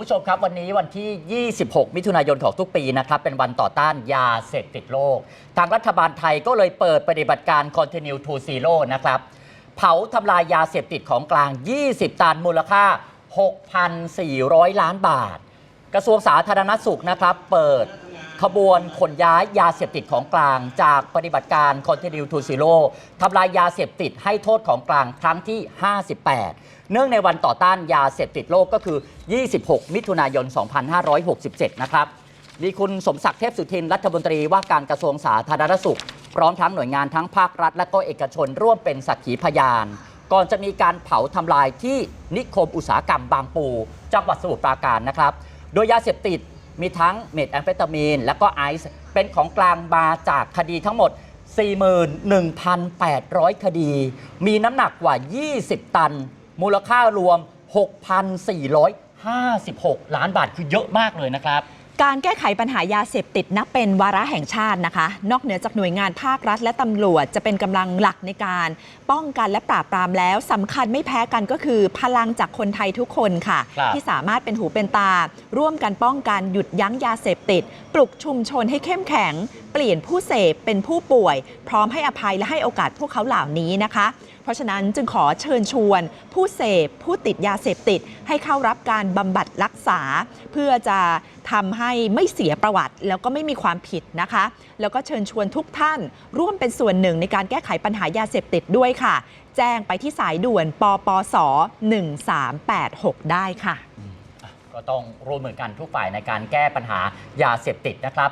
ผู้ชมครับวันนี้วันที่ 26 มิถุนายนของทุกปีนะครับ เป็นวันต่อต้านยาเสพติดโลก ทางรัฐบาลไทยก็เลยเปิดปฏิบัติการ Continue to Zero นะครับ เผาทำลายยาเสพติดของกลาง 20 ตันมูลค่า 6,400 ล้านบาท กระทรวงสาธารณสุขนะครับ เปิด ขบวนขนย้ายยาเสพติดของกลาง จากปฏิบัติการ Continue to Zero ทำลายยาเสพติดให้โทษของกลางครั้งที่ 58 เนื่องในวันต่อต้านยาเสพติดโลกก็คือ 26 มิถุนายน 2567 นะครับ มีคุณสมศักดิ์เทพสุทินรัฐมนตรีว่าการกระทรวงสาธารณสุข พร้อมทั้งหน่วยงานทั้งภาครัฐ และก็เอกชนร่วมเป็นสักขีพยาน ก่อนจะมีการเผาทำลายที่นิคมอุตสาหกรรมบางปู จังหวัดสมุทรปราการนะครับ โดยยาเสพติด มีทั้งเมทแอมเฟตามีน และก็ไอซ์เป็นของกลางมาจากคดีทั้งหมด 41,800 คดี มีน้ำหนักกว่า 20 ตัน มูลค่ารวม 6,456 ล้านบาทคือเยอะมากเลยนะครับ การแก้ไขปัญหายาเสพติดนับเป็นวาระแห่งชาตินะคะ นอกเหนือจากหน่วยงานภาครัฐและตำรวจจะเป็นกำลังหลักในการ ป้องกันและปราบปรามแล้วสำคัญไม่แพ้กันก็คือ พลังจากคนไทยทุกคนค่ะ ครับ ที่สามารถเป็นหูเป็นตา ร่วมกันป้องกันหยุดยั้งยาเสพติด ปลุกชุมชนให้เข้มแข็ง เปลี่ยนผู้เสพเป็นผู้ป่วย พร้อมให้อภัยและให้โอกาสพวกเขาเหล่านี้นะคะ เพราะฉะนั้นจึงขอเชิญชวน ผู้เสพผู้ติดยาเสพติด ให้เข้ารับการบำบัดรักษา เพื่อจะ ทำให้ไม่เสียประวัติ แล้วก็ไม่มีความผิดนะคะ แล้วก็เชิญชวนทุกท่าน ร่วมเป็นส่วนหนึ่งในการแก้ไขปัญหายาเสพติดด้วยค่ะ แจ้งไปที่สายด่วนปปส 1386 ได้ค่ะ ก็ต้องร่วมมือกันทุกฝ่ายในการแก้ปัญหายาเสพติดนะครับ